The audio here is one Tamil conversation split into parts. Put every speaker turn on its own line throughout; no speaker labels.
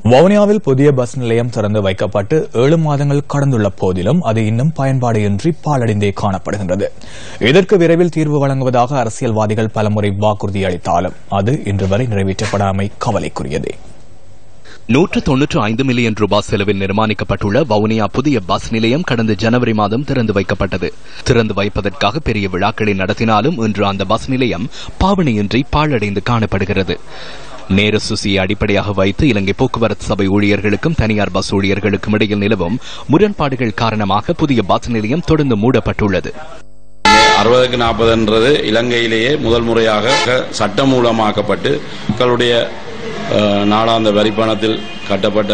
வவுனியாவில் புதிய பஸ் நிலையம் திறந்து வைக்கப்பட்டு ஏழு மாதங்கள் கடந்துள்ள போதிலும் அது இன்னும் பயன்பாடின்றி பாழடைந்தே காணப்படுகின்றது. இதற்கு விரைவில் தீர்வு வழங்குவதாக அரசியல்வாதிகள் பலமுறை வாக்குறுதி அளித்தாலும் அது இன்று வரை நிறைவேற்றப்படாமை கவலைக்குரியது.
நூற்று தொன்னூற்று ஐந்து மில்லியன் ரூபாய் செலவில் நிர்மாணிக்கப்பட்டுள்ள வவுனியா புதிய பஸ் நிலையம் கடந்த ஜனவரி மாதம் திறந்து வைக்கப்பட்டது. திறந்து வைப்பதற்காக பெரிய விழாக்களை நடத்தினாலும் இன்று அந்த பஸ் நிலையம் பாவனையின்றி பாழடைந்து காணப்படுகிறது. நேரு சுசியை அடிப்படையாக வைத்து இலங்கை போக்குவரத்து சபை ஊழியர்களுக்கும் தனியார் பஸ் ஊழியர்களுக்கும் இடையில் நிலவும் முரண்பாடுகள் காரணமாக புதிய பஸ் நிலையம் தொடர்ந்து மூடப்பட்டுள்ளது.
அறுபதுக்கு நாற்பதுன்றது இலங்கையிலேயே முதல் முறையாக சட்டமூலமாக்கப்பட்டு மக்களுடைய நாடாந்த நாளாந்த வரிப்பணத்தில் கட்டப்பட்ட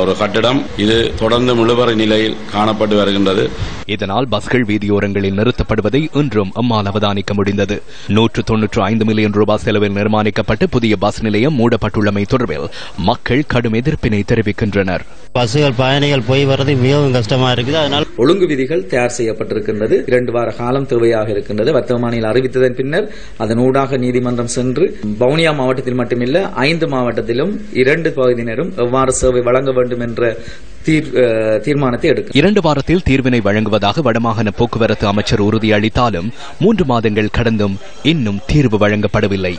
ஒரு கட்டிடம். இது தொடர்ந்து முழுவரை நிலையில் காணப்பட்டு வருகின்றது.
இதனால் பஸ்கள் வீதியோரங்களில் நிறுத்தப்படுவதை இன்றும் அம்மால் அவதானிக்க முடிந்தது. நூற்று தொன்னூற்று ஐந்து மில்லியன் ரூபாய் செலவில் நிர்மாணிக்கப்பட்டு புதிய பஸ் நிலையம் மூடப்பட்டுள்ளமை தொடர்பில் மக்கள் கடும் எதிர்ப்பினை தெரிவிக்கின்றனர்.
பஸ்ஸுகள் பயணிகள் போய் வர்றது மிகவும் கஷ்டமா இருக்குது. அதனால்
ஒழுங்கு விதிகள் தயார் செய்யப்பட்டிருக்கின்றது. இரண்டு வார காலம் தேவையாக இருக்கின்றது. வர்த்தமானியில் அறிவித்ததன் பின்னர் அதன் ஊடாக நீதிமன்றம் சென்று வவுனியா மாவட்டத்தில் மட்டுமில்ல ஐந்து மாவட்டத்திலும் இரண்டு பகுதியினரும் எவ்வாறு சேவை வழங்க வேண்டும் என்ற தீர்மானத்தை எடுக்கும்
இரண்டு வாரத்தில் தீர்வினை வழங்குவதாக வடமாகாண போக்குவரத்து அமைச்சர் உறுதியளித்தாலும் மூன்று மாதங்கள் கடந்தும் இன்னும் தீர்வு வழங்கப்படவில்லை.